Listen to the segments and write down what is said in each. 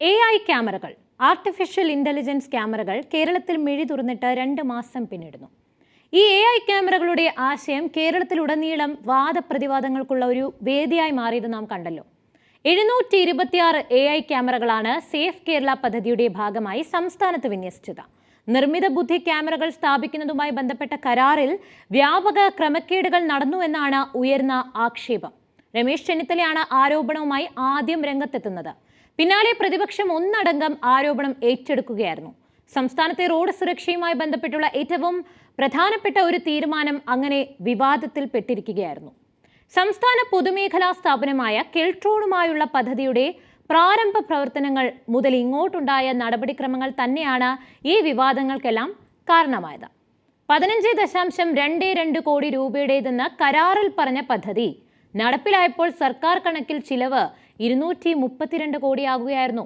A I ക്യാമറകൾ artificial intelligence ക്യാമറകൾ കേരളത്തിൽ മിഴി തുറന്നിട്ട് രണ്ട് മാസം പിന്നിടുന്നു. ഈ എ ഐ ക്യാമറകളുടെ ആശയം കേരളത്തിലുടനീളം വാദപ്രതിവാദങ്ങൾക്കുള്ള ഒരു വേദിയായി മാറിയത് നാം കണ്ടല്ലോ. എഴുന്നൂറ്റി ഇരുപത്തിയാറ് എ ഐ ക്യാമറകളാണ് സേഫ് കേരള പദ്ധതിയുടെ ഭാഗമായി സംസ്ഥാനത്ത് വിന്യസിച്ചത്. നിർമ്മിത ബുദ്ധി ക്യാമറകൾ സ്ഥാപിക്കുന്നതുമായി ബന്ധപ്പെട്ട കരാറിൽ വ്യാപക ക്രമക്കേടുകൾ നടന്നു എന്നാണ് ഉയർന്ന ആക്ഷേപം. രമേശ് ചെന്നിത്തലയാണ് ആരോപണവുമായി ആദ്യം രംഗത്തെത്തുന്നത്. പിന്നാലെ പ്രതിപക്ഷം ഒന്നടങ്കം ആരോപണം ഏറ്റെടുക്കുകയായിരുന്നു. സംസ്ഥാനത്തെ റോഡ് സുരക്ഷയുമായി ബന്ധപ്പെട്ടുള്ള ഏറ്റവും പ്രധാനപ്പെട്ട ഒരു തീരുമാനം അങ്ങനെ വിവാദത്തിൽപ്പെട്ടിരിക്കുകയായിരുന്നു സംസ്ഥാന പൊതുമേഖലാ സ്ഥാപനമായ കെൽട്രോണുമായുള്ള പദ്ധതിയുടെ പ്രാരംഭ പ്രവർത്തനങ്ങൾ മുതൽ ഇങ്ങോട്ടുണ്ടായ നടപടിക്രമങ്ങൾ തന്നെയാണ് ഈ വിവാദങ്ങൾക്കെല്ലാം കാരണമായത്. പതിനഞ്ച് ദശാംശം രണ്ട് രണ്ട് കോടി രൂപയുടേതെന്ന് കരാറിൽ പറഞ്ഞ പദ്ധതി നടപ്പിലായപ്പോൾ സർക്കാർ കണക്കിൽ ചിലവ് ഇരുന്നൂറ്റി മുപ്പത്തിരണ്ട് കോടിയാകുകയായിരുന്നു.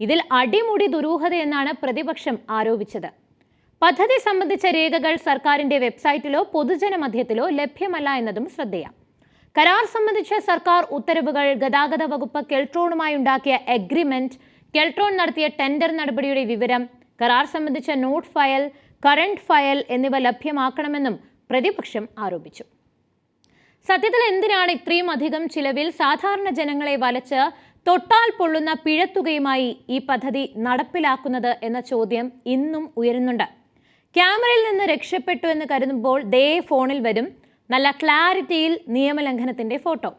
ഇതിൽ അടിമുടി ദുരൂഹതയെന്നാണ് പ്രതിപക്ഷം ആരോപിച്ചത്. പദ്ധതി സംബന്ധിച്ച രേഖകൾ സർക്കാരിന്റെ വെബ്സൈറ്റിലോ പൊതുജനമധ്യത്തിലോ ലഭ്യമല്ല എന്നതും ശ്രദ്ധേയം. കരാർ സംബന്ധിച്ച സർക്കാർ ഉത്തരവുകൾ ഗതാഗത വകുപ്പ് കെൽട്രോണുമായി ഉണ്ടാക്കിയ എഗ്രിമെന്റ് കെൽട്രോൺ നടത്തിയ ടെൻഡർ നടപടിയുടെ വിവരം കരാർ സംബന്ധിച്ച നോട്ട് ഫയൽ കറണ്ട് ഫയൽ എന്നിവ ലഭ്യമാക്കണമെന്നും പ്രതിപക്ഷം ആരോപിച്ചു. സത്യത്തിൽ എന്തിനാണ് ഇത്രയും അധികം ചിലവിൽ സാധാരണ ജനങ്ങളെ വലച്ച് തൊട്ടാൽ പൊള്ളുന്ന പിഴത്തുകയുമായി ഈ പദ്ധതി നടപ്പിലാക്കുന്നത് എന്ന ചോദ്യം ഇന്നും ഉയരുന്നുണ്ട്. ക്യാമറയിൽ നിന്ന് രക്ഷപ്പെട്ടു എന്ന് കരുതുമ്പോൾ ദേ ഫോണിൽ വരും. നല്ല ക്ലാരിറ്റിയിൽ നിയമലംഘനത്തിന്റെ ഫോട്ടോ.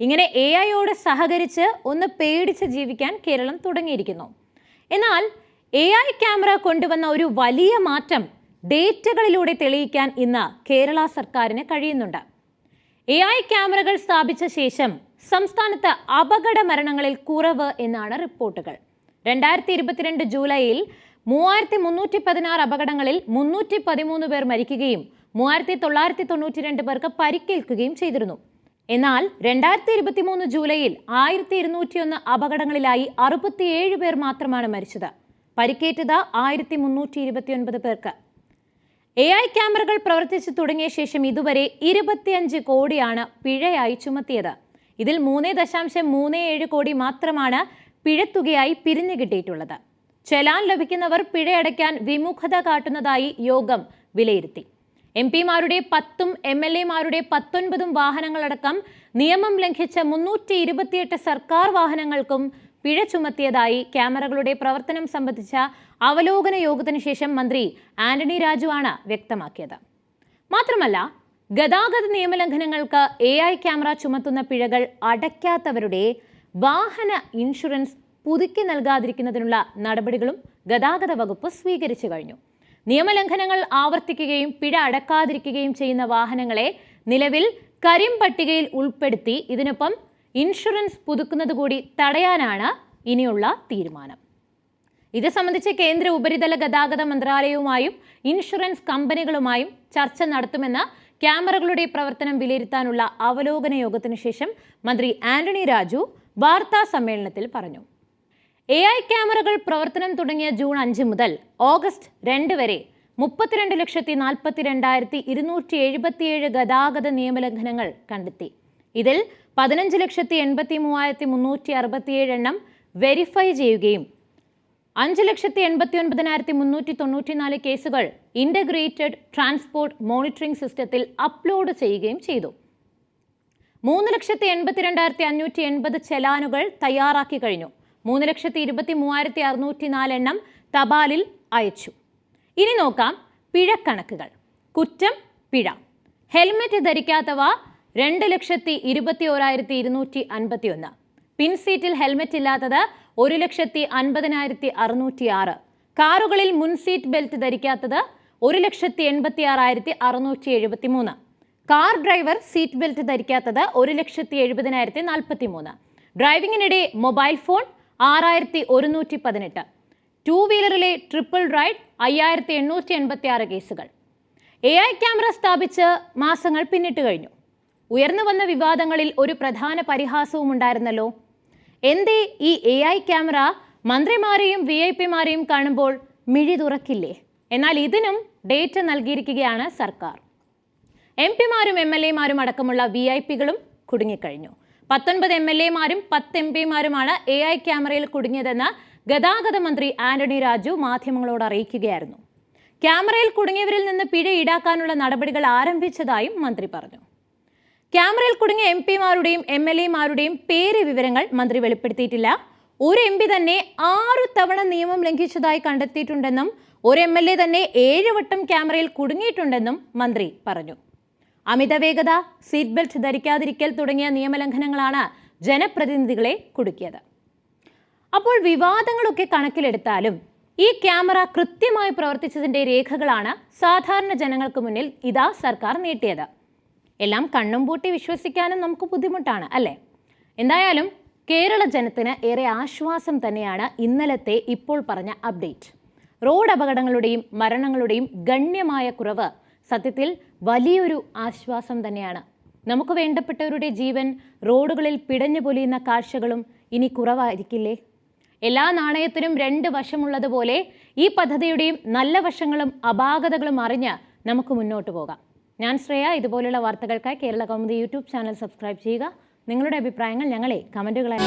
ഇങ്ങനെ എ ഐയോട് സഹകരിച്ച് ഒന്ന് പേടിച്ച് ജീവിക്കാൻ കേരളം തുടങ്ങിയിരിക്കുന്നു. എന്നാൽ എ ഐ ക്യാമറ കൊണ്ടുവന്ന ഒരു വലിയ മാറ്റം ഡേറ്റകളിലൂടെ തെളിയിക്കാൻ ഇന്ന് കേരള സർക്കാരിന് കഴിയുന്നുണ്ട്. എ ഐ ക്യാമറകൾ സ്ഥാപിച്ച ശേഷം സംസ്ഥാനത്ത് അപകട മരണങ്ങളിൽ കുറവ് എന്നാണ് റിപ്പോർട്ടുകൾ. രണ്ടായിരത്തി ഇരുപത്തിരണ്ട് ജൂലൈയിൽ മൂവായിരത്തി മുന്നൂറ്റി പതിനാറ് അപകടങ്ങളിൽ മുന്നൂറ്റി പതിമൂന്ന് പേർ മരിക്കുകയും മൂവായിരത്തി തൊള്ളായിരത്തി തൊണ്ണൂറ്റി രണ്ട് പേർക്ക് പരിക്കേൽക്കുകയും ചെയ്തിരുന്നു. എന്നാൽ രണ്ടായിരത്തി ഇരുപത്തി മൂന്ന് ജൂലൈയിൽ ആയിരത്തി ഇരുന്നൂറ്റിയൊന്ന് അപകടങ്ങളിലായി അറുപത്തിയേഴ് പേർ മാത്രമാണ് മരിച്ചത്. പരിക്കേറ്റത് ആയിരത്തി മുന്നൂറ്റി ഇരുപത്തിയൊൻപത് പേർക്ക്. എ ഐ ക്യാമറകൾ പ്രവർത്തിച്ചു തുടങ്ങിയ ശേഷം ഇതുവരെ ഇരുപത്തിയഞ്ച് കോടിയാണ് പിഴയായി ചുമത്തിയത്. ഇതിൽ മൂന്ന് ദശാംശം മൂന്ന് ഏഴ് കോടി മാത്രമാണ് പിഴത്തുകയായി പിരിഞ്ഞു കിട്ടിയിട്ടുള്ളത്. ചെലാൻ ലഭിക്കുന്നവർ പിഴയടയ്ക്കാൻ വിമുഖത കാട്ടുന്നതായി യോഗം വിലയിരുത്തി. എം പിമാരുടെ പത്തും എം എൽ എമാരുടെ പത്തൊൻപതും വാഹനങ്ങളടക്കം നിയമം ലംഘിച്ച മുന്നൂറ്റി ഇരുപത്തിയെട്ട് സർക്കാർ വാഹനങ്ങൾക്കും പിഴ ചുമത്തിയതായി ക്യാമറകളുടെ പ്രവർത്തനം സംബന്ധിച്ച അവലോകന യോഗത്തിന് ശേഷം മന്ത്രി ആന്റണി രാജു ആണ് വ്യക്തമാക്കിയത്. മാത്രമല്ല ഗതാഗത നിയമലംഘനങ്ങൾക്ക് എ ഐ ക്യാമറ ചുമത്തുന്ന പിഴകൾ അടയ്ക്കാത്തവരുടെ വാഹന ഇൻഷുറൻസ് പുതുക്കി നൽകാതിരിക്കുന്നതിനുള്ള നടപടികളും ഗതാഗത വകുപ്പ് സ്വീകരിച്ചു കഴിഞ്ഞു. നിയമലംഘനങ്ങൾ ആവർത്തിക്കുകയും പിഴ അടക്കാതിരിക്കുകയും ചെയ്യുന്ന വാഹനങ്ങളെ നിലവിൽ കരിം പട്ടികയിൽ ഉൾപ്പെടുത്തി ഇതിനൊപ്പം ഇൻഷുറൻസ് പുതുക്കുന്നത് കൂടി തടയാനാണ് ഇനിയുള്ള തീരുമാനം. ഇത് സംബന്ധിച്ച് കേന്ദ്ര ഉപരിതല ഗതാഗത മന്ത്രാലയവുമായും ഇൻഷുറൻസ് കമ്പനികളുമായും ചർച്ച നടത്തുമെന്ന് ക്യാമറകളുടെ പ്രവർത്തനം വിലയിരുത്താനുള്ള അവലോകന യോഗത്തിനു ശേഷം മന്ത്രി ആന്റണി രാജു വാർത്താ സമ്മേളനത്തിൽ പറഞ്ഞു. എ ഐ ക്യാമറകൾ പ്രവർത്തനം തുടങ്ങിയ ജൂൺ അഞ്ച് മുതൽ ഓഗസ്റ്റ് രണ്ട് വരെ മുപ്പത്തിരണ്ട് ലക്ഷത്തി നാൽപ്പത്തി രണ്ടായിരത്തി ഇരുന്നൂറ്റി എഴുപത്തിയേഴ് ഗതാഗത നിയമലംഘനങ്ങൾ കണ്ടെത്തി. ഇതിൽ പതിനഞ്ച് ലക്ഷത്തി എൺപത്തി മൂവായിരത്തി മുന്നൂറ്റി അറുപത്തിയേഴ് എണ്ണം വെരിഫൈ ചെയ്യുകയും അഞ്ച് ലക്ഷത്തി എൺപത്തി ഒൻപതിനായിരത്തി മുന്നൂറ്റി തൊണ്ണൂറ്റിനാല് കേസുകൾ ഇന്റഗ്രേറ്റഡ് ട്രാൻസ്പോർട്ട് മോണിറ്ററിംഗ് സിസ്റ്റത്തിൽ അപ്ലോഡ് ചെയ്യുകയും ചെയ്തു. മൂന്ന് ലക്ഷത്തി എൺപത്തിരണ്ടായിരത്തി അഞ്ഞൂറ്റി എൺപത് ചെലാനുകൾ തയ്യാറാക്കി കഴിഞ്ഞു. മൂന്ന് ലക്ഷത്തി ഇരുപത്തി മൂവായിരത്തി അറുന്നൂറ്റി നാല് എണ്ണം തപാലിൽ അയച്ചു. ഇനി നോക്കാം പിഴക്കണക്കുകൾ. കുറ്റം പിഴ. ഹെൽമെറ്റ് ധരിക്കാത്തവ രണ്ട് ലക്ഷത്തി ഇരുപത്തി ഓരായിരത്തി ഇരുന്നൂറ്റി അൻപത്തി ഒന്ന് പിൻസീറ്റിൽ ഹെൽമെറ്റ് ഇല്ലാത്തത് ഒരു ലക്ഷത്തി അൻപതിനായിരത്തി അറുന്നൂറ്റി ആറ് കാറുകളിൽ മുൻസീറ്റ് ബെൽറ്റ് ധരിക്കാത്തത് ഒരു ലക്ഷത്തി എൺപത്തി ആറായിരത്തി അറുന്നൂറ്റി എഴുപത്തി മൂന്ന് കാർ ഡ്രൈവർ സീറ്റ് ബെൽറ്റ് ധരിക്കാത്തത് ഒരു ലക്ഷത്തി എഴുപതിനായിരത്തി നാൽപ്പത്തി മൂന്ന് ഡ്രൈവിങ്ങിനിടെ മൊബൈൽ ഫോൺ ആറായിരത്തി ഒരുന്നൂറ്റി പതിനെട്ട് ടൂ വീലറിലെ ട്രിപ്പിൾ റൈഡ് അയ്യായിരത്തി എണ്ണൂറ്റി എൺപത്തി ആറ് കേസുകൾ. എ ഐ ക്യാമറ സ്ഥാപിച്ച് മാസങ്ങൾ പിന്നിട്ട് കഴിഞ്ഞു. ഉയർന്നു വന്ന വിവാദങ്ങളിൽ ഒരു പ്രധാന പരിഹാസവും ഉണ്ടായിരുന്നല്ലോ. എന്തേ ഈ എ ഐ ക്യാമറ മന്ത്രിമാരെയും വി ഐ പിമാരെയും കാണുമ്പോൾ മിഴി തുറക്കില്ലേ? എന്നാൽ ഇതിനും ഡേറ്റ നൽകിയിരിക്കുകയാണ് സർക്കാർ. എം പിമാരും എം എൽ എമാരും അടക്കമുള്ള വി ഐ പികളും കുടുങ്ങിക്കഴിഞ്ഞു. പത്തൊൻപത് എം എൽ എമാരും പത്ത് എം പിമാരുമാണ് എ ഐ ക്യാമറയിൽ കുടുങ്ങിയതെന്ന് ഗതാഗത മന്ത്രി ആന്റണി രാജു മാധ്യമങ്ങളോട് അറിയിക്കുകയായിരുന്നു. ക്യാമറയിൽ കുടുങ്ങിയവരിൽ നിന്ന് പിഴ ഈടാക്കാനുള്ള നടപടികൾ ആരംഭിച്ചതായും മന്ത്രി പറഞ്ഞു. ക്യാമറയിൽ കുടുങ്ങിയ എം പിമാരുടെയും എം എൽ എമാരുടെയും പേര് വിവരങ്ങൾ മന്ത്രി വെളിപ്പെടുത്തിയിട്ടില്ല. ഒരു എം പി തന്നെ ആറു തവണ നിയമം ലംഘിച്ചതായി കണ്ടെത്തിയിട്ടുണ്ടെന്നും ഒരു എം എൽ എ തന്നെ ഏഴ് വട്ടം ക്യാമറയിൽ കുടുങ്ങിയിട്ടുണ്ടെന്നും മന്ത്രി പറഞ്ഞു. അമിത വേഗത സീറ്റ് ബെൽറ്റ് ധരിക്കാതിരിക്കൽ തുടങ്ങിയ നിയമലംഘനങ്ങളാണ് ജനപ്രതിനിധികളെ കുടുക്കിയത്. അപ്പോൾ വിവാദങ്ങളൊക്കെ കണക്കിലെടുത്താലും ഈ ക്യാമറ കൃത്യമായി പ്രവർത്തിച്ചതിന്റെ രേഖകളാണ് സാധാരണ ജനങ്ങൾക്ക് മുന്നിൽ ഇതാ സർക്കാർ നീട്ടിയത്. എല്ലാം കണ്ണും പൂട്ടി വിശ്വസിക്കാനും നമുക്ക് ബുദ്ധിമുട്ടാണ് അല്ലേ? എന്തായാലും കേരള ജനത്തിന് ഏറെ ആശ്വാസം തന്നെയാണ് ഇന്നലത്തെ ഇപ്പോൾ പറഞ്ഞ അപ്ഡേറ്റ് റോഡ് അപകടങ്ങളുടെയും മരണങ്ങളുടെയും ഗണ്യമായ കുറവ് സത്യത്തിൽ വലിയൊരു ആശ്വാസം തന്നെയാണ്. നമുക്ക് വേണ്ടപ്പെട്ടവരുടെ ജീവൻ റോഡുകളിൽ പിടഞ്ഞു പൊലിയുന്ന കാഴ്ചകളും ഇനി കുറവായിരിക്കില്ലേ? എല്ലാ നാണയത്തിനും രണ്ട് വശമുള്ളതുപോലെ ഈ പദ്ധതിയുടെയും നല്ല വശങ്ങളും അപാകതകളും അറിഞ്ഞ് നമുക്ക് മുന്നോട്ട് പോകാം. ഞാൻ ശ്രേയ ഇതുപോലുള്ള വാർത്തകൾക്കായി Kerala Kaumudi YouTube channel subscribe ചെയ്യുക. നിങ്ങളുടെ അഭിപ്രായങ്ങൾ ഞങ്ങളെ കമന്റുകളായി